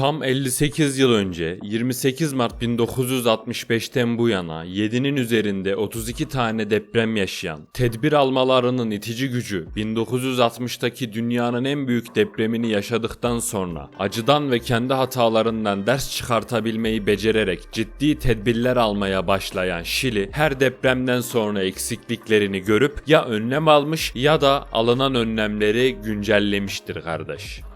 Tam 58 yıl önce 28 Mart 1965'ten bu yana 7'nin üzerinde 32 tane deprem yaşayan, tedbir almalarının itici gücü 1960'taki dünyanın en büyük depremini yaşadıktan sonra acıdan ve kendi hatalarından ders çıkartabilmeyi becererek ciddi tedbirler almaya başlayan Şili her depremden sonra eksikliklerini görüp ya önlem almış ya da alınan önlemleri güncellemiştir kardeş.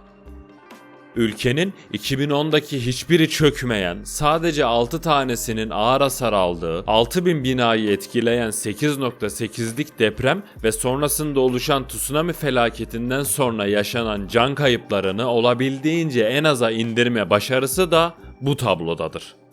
Ülkenin 2010'daki hiçbiri çökmeyen, sadece 6 tanesinin ağır hasar aldığı, 6000 binayı etkileyen 8.8'lik deprem ve sonrasında oluşan tsunami felaketinden sonra yaşanan can kayıplarını olabildiğince en aza indirme başarısı da bu tablodadır.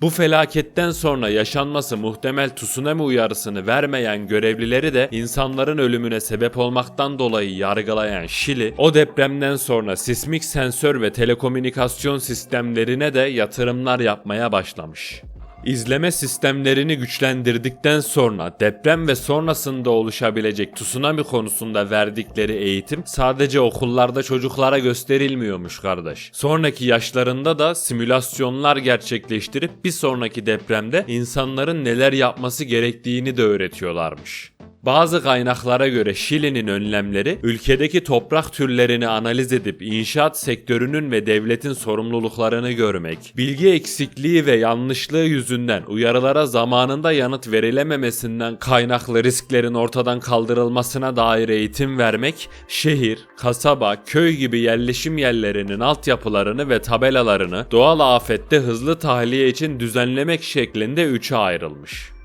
Bu felaketten sonra yaşanması muhtemel tsunami uyarısını vermeyen görevlileri de insanların ölümüne sebep olmaktan dolayı yargılayan Şili, o depremden sonra sismik sensör ve telekomünikasyon sistemlerine de yatırımlar yapmaya başlamış. İzleme sistemlerini güçlendirdikten sonra deprem ve sonrasında oluşabilecek tsunami konusunda verdikleri eğitim sadece okullarda çocuklara gösterilmiyormuş kardeş. Sonraki yaşlarında da simülasyonlar gerçekleştirip bir sonraki depremde insanların neler yapması gerektiğini de öğretiyorlarmış. Bazı kaynaklara göre Şili'nin önlemleri ülkedeki toprak türlerini analiz edip inşaat sektörünün ve devletin sorumluluklarını görmek, bilgi eksikliği ve yanlışlığı yüzünden uyarılara zamanında yanıt verilememesinden kaynaklı risklerin ortadan kaldırılmasına dair eğitim vermek, şehir, kasaba, köy gibi yerleşim yerlerinin altyapılarını ve tabelalarını doğal afette hızlı tahliye için düzenlemek şeklinde üçe ayrılmış.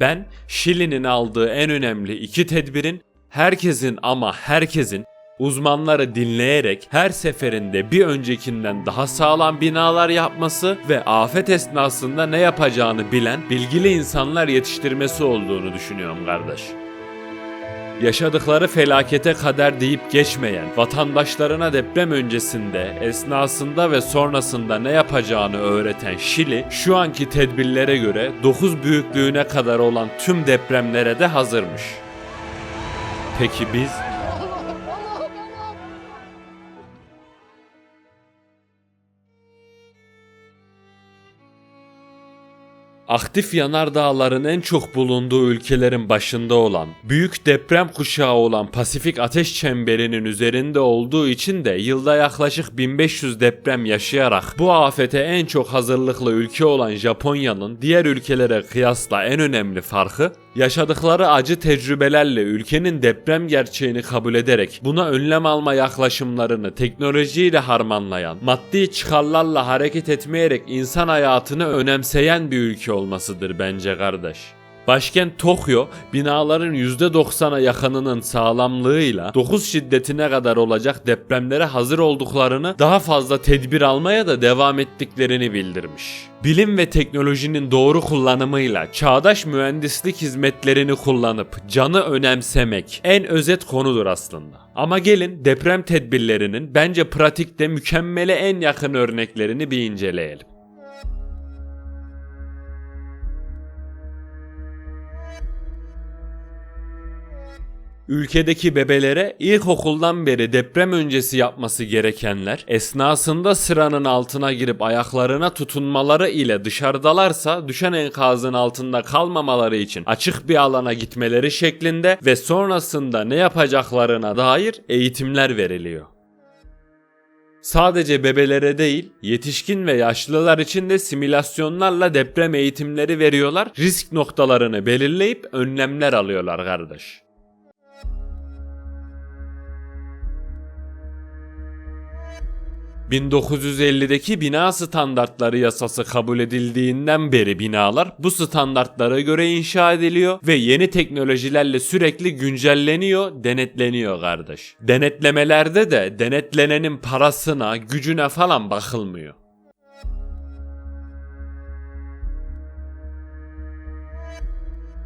Ben Şili'nin aldığı en önemli iki tedbirin herkesin ama herkesin uzmanları dinleyerek her seferinde bir öncekinden daha sağlam binalar yapması ve afet esnasında ne yapacağını bilen bilgili insanlar yetiştirmesi olduğunu düşünüyorum kardeş. Yaşadıkları felakete kader deyip geçmeyen, vatandaşlarına deprem öncesinde, esnasında ve sonrasında ne yapacağını öğreten Şili, şu anki tedbirlere göre 9 büyüklüğüne kadar olan tüm depremlere de hazırmış. Peki biz? Aktif yanardağların en çok bulunduğu ülkelerin başında olan, büyük deprem kuşağı olan Pasifik Ateş Çemberi'nin üzerinde olduğu için de yılda yaklaşık 1500 deprem yaşayarak bu afete en çok hazırlıklı ülke olan Japonya'nın diğer ülkelere kıyasla en önemli farkı, yaşadıkları acı tecrübelerle ülkenin deprem gerçeğini kabul ederek buna önlem alma yaklaşımlarını teknolojiyle harmanlayan, maddi çıkarlarla hareket etmeyerek insan hayatını önemseyen bir ülke olmasıdır bence kardeş. Başkent Tokyo, binaların %90'a yakınının sağlamlığıyla 9 şiddetine kadar olacak depremlere hazır olduklarını, daha fazla tedbir almaya da devam ettiklerini bildirmiş. Bilim ve teknolojinin doğru kullanımıyla çağdaş mühendislik hizmetlerini kullanıp canı önemsemek en özet konudur aslında. Ama gelin deprem tedbirlerinin bence pratikte mükemmele en yakın örneklerini bir inceleyelim. Ülkedeki bebelere ilkokuldan beri deprem öncesi yapması gerekenler, esnasında sıranın altına girip ayaklarına tutunmaları ile dışarıdalarsa düşen enkazın altında kalmamaları için açık bir alana gitmeleri şeklinde ve sonrasında ne yapacaklarına dair eğitimler veriliyor. Sadece bebelere değil, yetişkin ve yaşlılar için de simülasyonlarla deprem eğitimleri veriyorlar. Risk noktalarını belirleyip önlemler alıyorlar kardeş. 1950'deki bina standartları yasası kabul edildiğinden beri binalar bu standartlara göre inşa ediliyor ve yeni teknolojilerle sürekli güncelleniyor, denetleniyor kardeş. Denetlemelerde de denetlenenin parasına, gücüne falan bakılmıyor.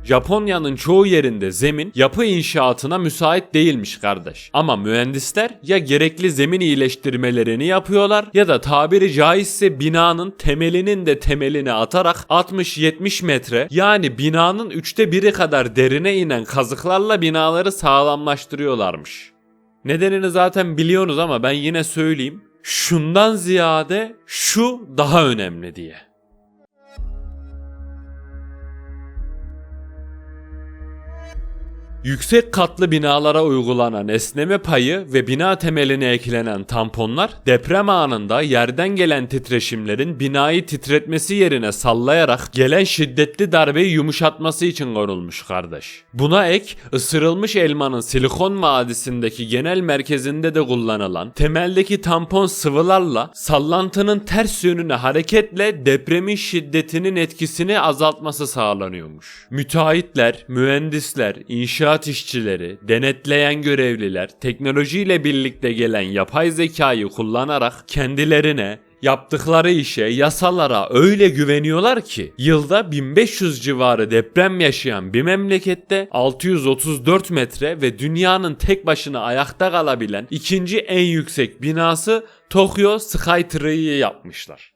Japonya'nın çoğu yerinde zemin yapı inşaatına müsait değilmiş kardeş. Ama mühendisler ya gerekli zemin iyileştirmelerini yapıyorlar ya da tabiri caizse binanın temelinin de temelini atarak 60-70 metre yani binanın üçte biri kadar derine inen kazıklarla binaları sağlamlaştırıyorlarmış. Nedenini zaten biliyorsunuz ama ben yine söyleyeyim. şundan ziyade şu daha önemli diye. Yüksek katlı binalara uygulanan esneme payı ve bina temeline eklenen tamponlar deprem anında yerden gelen titreşimlerin binayı titretmesi yerine sallayarak gelen şiddetli darbeyi yumuşatması için konulmuş kardeş. Buna ek ısırılmış elmanın silikon vadisindeki genel merkezinde de kullanılan temeldeki tampon sıvılarla sallantının ters yönüne hareketle depremin şiddetinin etkisini azaltması sağlanıyormuş. Müteahhitler, mühendisler, inşaat işçileri, denetleyen görevliler teknolojiyle birlikte gelen yapay zekayı kullanarak kendilerine yaptıkları işe, yasalara öyle güveniyorlar ki yılda 1500 civarı deprem yaşayan bir memlekette 634 metre ve dünyanın tek başına ayakta kalabilen ikinci en yüksek binası Tokyo Skytree'yi yapmışlar.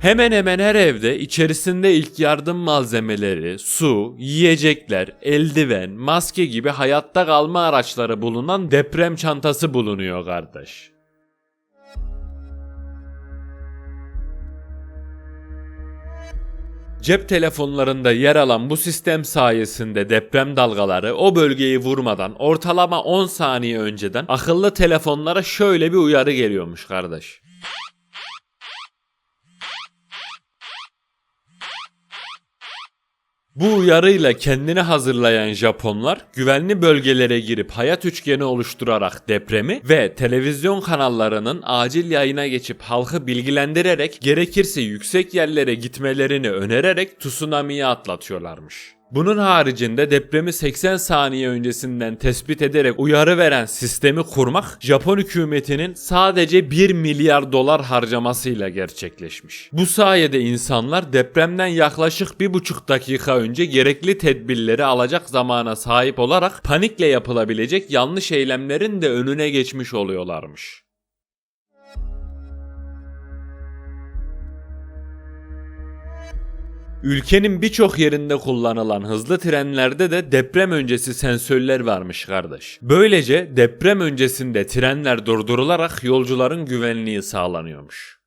Hemen hemen her evde içerisinde ilk yardım malzemeleri, su, yiyecekler, eldiven, maske gibi hayatta kalma araçları bulunan deprem çantası bulunuyor kardeş. Cep telefonlarında yer alan bu sistem sayesinde deprem dalgaları o bölgeyi vurmadan ortalama 10 saniye önceden akıllı telefonlara şöyle bir uyarı geliyormuş kardeş. Bu uyarıyla kendini hazırlayan Japonlar güvenli bölgelere girip hayat üçgeni oluşturarak depremi ve televizyon kanallarının acil yayına geçip halkı bilgilendirerek gerekirse yüksek yerlere gitmelerini önererek tsunami'yi atlatıyorlarmış. Bunun haricinde depremi 80 saniye öncesinden tespit ederek uyarı veren sistemi kurmak Japon hükümetinin sadece 1 milyar dolar harcamasıyla gerçekleşmiş. Bu sayede insanlar depremden yaklaşık 1,5 dakika önce gerekli tedbirleri alacak zamana sahip olarak panikle yapılabilecek yanlış eylemlerin de önüne geçmiş oluyorlarmış. Ülkenin birçok yerinde kullanılan hızlı trenlerde de deprem öncesi sensörler varmış kardeş. Böylece deprem öncesinde trenler durdurularak yolcuların güvenliği sağlanıyormuş.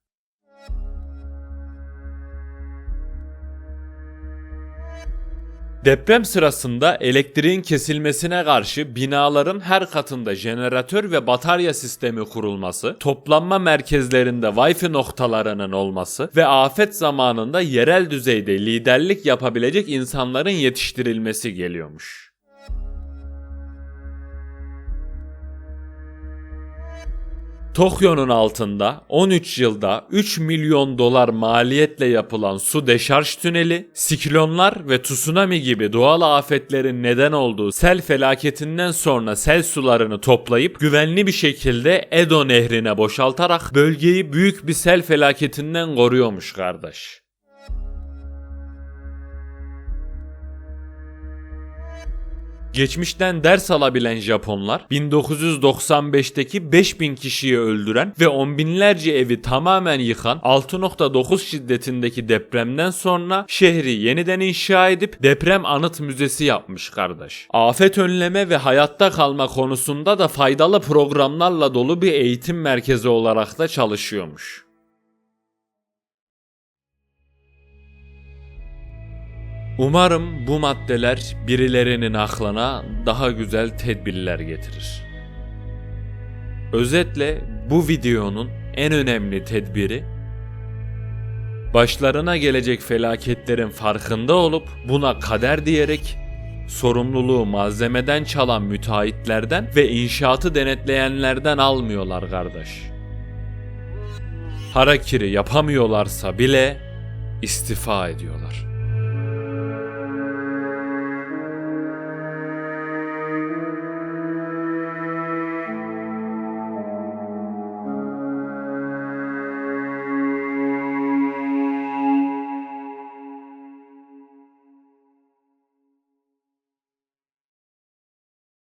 Deprem sırasında elektriğin kesilmesine karşı binaların her katında jeneratör ve batarya sistemi kurulması, toplanma merkezlerinde Wi-Fi noktalarının olması ve afet zamanında yerel düzeyde liderlik yapabilecek insanların yetiştirilmesi geliyormuş. Tokyo'nun altında 13 yılda 3 milyon dolar maliyetle yapılan su deşarj tüneli, siklonlar ve tsunami gibi doğal afetlerin neden olduğu sel felaketinden sonra sel sularını toplayıp güvenli bir şekilde Edo nehrine boşaltarak bölgeyi büyük bir sel felaketinden koruyormuş kardeş. Geçmişten ders alabilen Japonlar 1995'teki 5000 kişiyi öldüren ve on binlerce evi tamamen yıkan 6.9 şiddetindeki depremden sonra şehri yeniden inşa edip deprem anıt müzesi yapmış kardeş. Afet önleme ve hayatta kalma konusunda da faydalı programlarla dolu bir eğitim merkezi olarak da çalışıyormuş. Umarım bu maddeler birilerinin aklına daha güzel tedbirler getirir. Özetle bu videonun en önemli tedbiri başlarına gelecek felaketlerin farkında olup buna kader diyerek sorumluluğu malzemeden çalan müteahhitlerden ve inşaatı denetleyenlerden almıyorlar kardeş. Harakiri yapamıyorlarsa bile istifa ediyorlar.